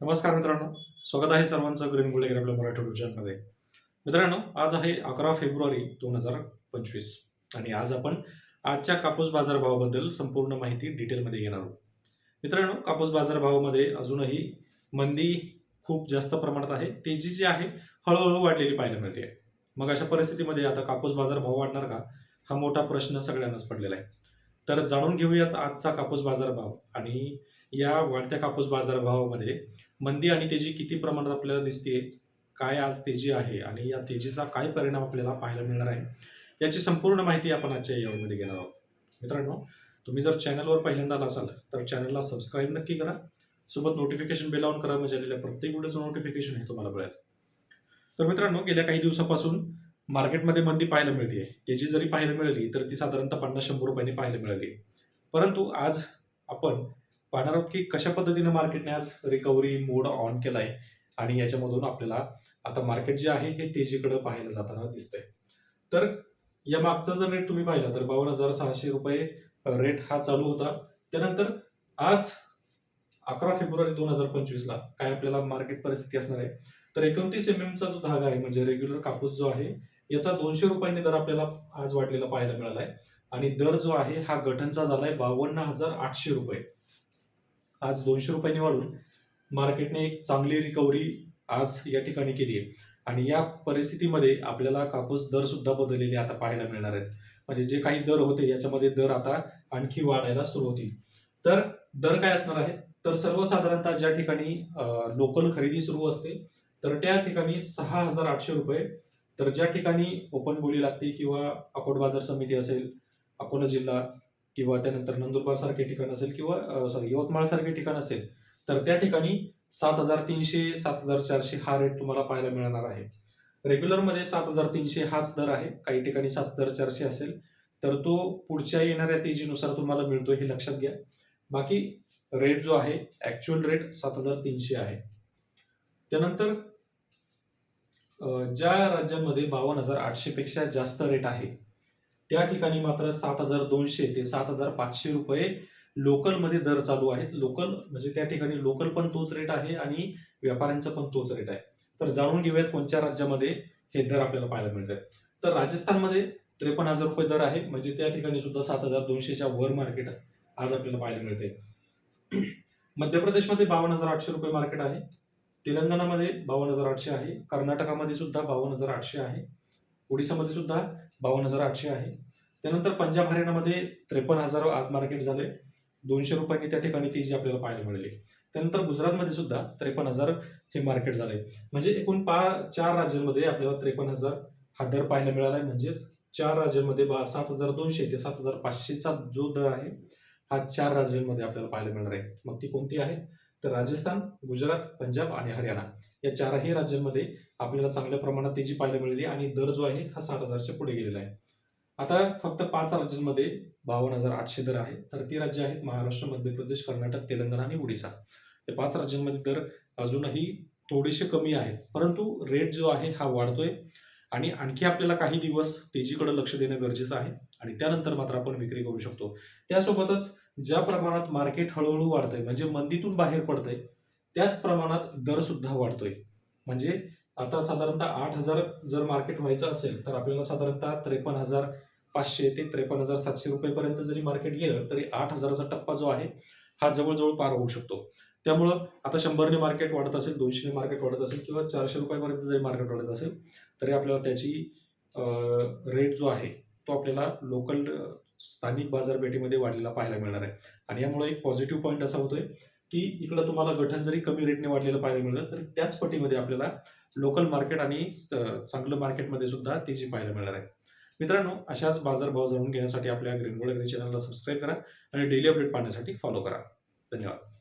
नमस्कार मित्रांनो स्वागत आहे सर्वांचं ग्रीन गुलेगर आपल्या मराठी युट्यूब चॅनलमध्ये मित्रांनो आज आहे अकरा फेब्रुवारी दोन हजार पंचवीस आणि आज आपण आजच्या कापूस बाजारभावाबद्दल संपूर्ण माहिती डिटेलमध्ये घेणार आहोत. मित्रांनो कापूस बाजारभावामध्ये अजूनही मंदी खूप जास्त प्रमाणात आहे. तेजी जी आहे हळूहळू वाढलेली पाहायला मिळते. मग अशा परिस्थितीमध्ये आता कापूस बाजारभाव वाढणार का? हा मोठा प्रश्न सगळ्यांनाच पडलेला आहे. तर जाणून घेऊयात आजचा कापूस बाजारभाव आणि या वाढत्या कापूस बाजारभावामध्ये मंदी आणि तेजी किती प्रमाणात आपल्याला दिसते काय आज तेजी आहे आणि या तेजीचा काय परिणाम आपल्याला पाहायला मिळणार आहे याची संपूर्ण माहिती आपण आजच्या यामध्ये घेणार आहोत. मित्रांनो तुम्ही जर चॅनलवर पहिल्यांदा आला असाल तर चॅनलला सबस्क्राईब नक्की करा. सोबत नोटिफिकेशन बेल ऑन करा म्हणजे आलेल्या प्रत्येक व्हिडिओचं नोटिफिकेशन हे तुम्हाला मिळेल. तर मित्रांनो गेल्या काही दिवसापासून मार्केटमध्ये मंदी पाहायला मिळते. तेजी जरी पाहायला मिळाली तर ती साधारणतः पन्नास शंभर रुपयांनी पाहायला मिळाली. परंतु आज आपण पाहणार आहोत की कशा पद्धतीने मार्केटने आज रिकव्हरी मोड ऑन केला आहे आणि याच्यामधून आपल्याला आता मार्केट जे आहे हे तेजीकडे पाहायला जाताना दिसतंय. तर या मागचा जर रेट तुम्ही पाहिला तर बावन्न हजार सहाशे रुपये रेट हा चालू होता. त्यानंतर आज अकरा फेब्रुवारी दोन हजार पंचवीसला काय आपल्याला मार्केट परिस्थिती असणार आहे? तर एकोणतीस एम एमचा जो धागा आहे म्हणजे रेग्युलर कापूस जो आहे याचा दोनशे रुपयांनी दर आपल्याला आज वाढलेला पाहायला मिळाला आहे आणि दर जो आहे हा गठनचा झाला आहे बावन्न हजार आठशे रुपये. आज दोनशे रुपयांनी वाढून मार्केटने एक चांगली रिकव्हरी आज या ठिकाणी केली आहे. आणि या परिस्थितीमध्ये आपल्याला कापूस दर सुद्धा बदललेले आता पाहायला मिळणार आहेत. म्हणजे जे काही दर होते याच्यामध्ये दर आता आणखी वाढायला सुरू होतील. तर दर काय असणार आहे तर सर्वसाधारणतः ज्या ठिकाणी लोकल खरेदी सुरू असते तर त्या ठिकाणी सहा हजार आठशे रुपये. तर ज्या ठिकाणी ओपन बोली लागते किंवा अकोट बाजार समिती असेल अकोला जिल्हा किंवा त्यानंतर नंदुरबार सारखे ठिकाण असेल किंवा सॉरी यवतमाळ सारखे ठिकाण असेल तर त्या ठिकाणी सात हजार तीनशे सात हजार चारशे हा रेट तुम्हाला पाहायला मिळणार आहे. रेग्युलरमध्ये सात हजार तीनशे हाच दर आहे. काही ठिकाणी सात हजार चारशे असेल तर तो पुढच्या येणाऱ्या तेजीनुसार तुम्हाला मिळतो हे लक्षात घ्या. बाकी रेट जो आहे ॲक्च्युअल रेट सात हजार तीनशे आहे. त्यानंतर ज्या राज्यांमध्ये बावन्न हजार आठशेपेक्षा जास्त रेट आहे त्या ठिकाणी मात्र सात हजार दोनशे ते सात हजार पाचशे रुपये लोकलमध्ये दर चालू आहेत. लोकल म्हणजे त्या ठिकाणी लोकल पण तोच रेट आहे आणि व्यापाऱ्यांचा पण तोच रेट आहे. तर जाणून घेऊयात कोणत्या राज्यामध्ये हे दर आपल्याला पाहायला मिळतात तर राजस्थानमध्ये त्रेपन्न हजार रुपये दर आहे. म्हणजे त्या ठिकाणी सुद्धा सात हजार दोनशेच्या वर मार्केट आज आपल्याला पाहायला मिळते मध्य प्रदेशमध्ये बावन्न हजार आठशे रुपये मार्केट आहे. तेलंगणामध्ये बावन्न हजार आठशे आहे. कर्नाटकामध्ये सुद्धा बावन्न हजार आठशे आहे. ओडिसामध्ये सुद्धा बावन्न हजार आठशे आहे. त्यानंतर पंजाब हरियाणामध्ये त्रेपन्न हजार आज मार्केट झाले. दोनशे रुपयांनी त्या ठिकाणी ती जी आपल्याला पाहायला मिळाली. त्यानंतर गुजरातमध्ये सुद्धा त्रेपन्न हजार हे मार्केट झाले. म्हणजे एकूण पा चार राज्यांमध्ये आपल्याला त्रेपन्न हजार हा दर पाहायला मिळाला आहे म्हणजेच चार राज्यांमध्ये बा सात हजार दोनशे ते सात हजार पाचशेचा जो दर आहे हा चार राज्यांमध्ये आपल्याला पाहायला मिळणार आहे. मग ती कोणती आहे? तर राजस्थान गुजरात पंजाब आणि हरियाणा या चारही राज्यांमध्ये आपल्याला चांगल्या प्रमाणात तेजी पाहायला मिळाली आणि दर जो आहे हा सात हजारच्या पुढे गेलेला आहे. आता फक्त पाच राज्यांमध्ये बावन्न हजार आठशे दर आहे. तर ती राज्य आहेत महाराष्ट्र मध्य प्रदेश कर्नाटक तेलंगणा आणि ओडिसा. या पाच राज्यांमध्ये दर अजूनही थोडेसे कमी आहेत. परंतु रेट जो आहे हा वाढतोय आणि आणखी आपल्याला काही दिवस तेजीकडे लक्ष देणं गरजेचं आहे आणि त्यानंतर मात्र आपण विक्री करू शकतो. त्यासोबतच ज्या प्रमाणात मार्केट हळूहळू वाढतंय म्हणजे मंदीतून बाहेर पडतंय त्याच प्रमाणात दर सुद्धा वाढतोय. म्हणजे आता साधारणतः आठ हजार जर मार्केट व्हायचं असेल तर आपल्याला साधारणतः त्रेपन्न हजार पाचशे ते त्रेपन्न हजार सातशे रुपयेपर्यंत जरी मार्केट गेलं तरी आठ हजाराचा टप्पा जो आहे हा जवळजवळ पार होऊ शकतो. त्यामुळं आता शंभरने मार्केट वाढत असेल दोनशेने मार्केट वाढत असेल किंवा चारशे रुपयापर्यंत जरी मार्केट वाढत असेल तरी आपल्याला त्याची रेट जो आहे तो आपल्याला लोकल स्थानिक बाजारपेठेमध्ये वाढलेला पाहायला मिळणार आहे. आणि यामुळे एक पॉझिटिव्ह पॉईंट असा होतोय की इकडं तुम्हाला गठन जरी कमी रेटने वाढलेलं पाहायला मिळालं तरी त्याच पटीमध्ये आपल्याला लोकल मार्केट आणि स- चांगलं मार्केटमध्ये सुद्धा तेजी पाहायला मिळणार आहे. मित्रांनो अशाच बाजारभाव जाणून घेण्यासाठी आपल्या ग्रीन गोल्ड चॅनलला सबस्क्राईब करा आणि डेली अपडेट पाहण्यासाठी फॉलो करा. धन्यवाद.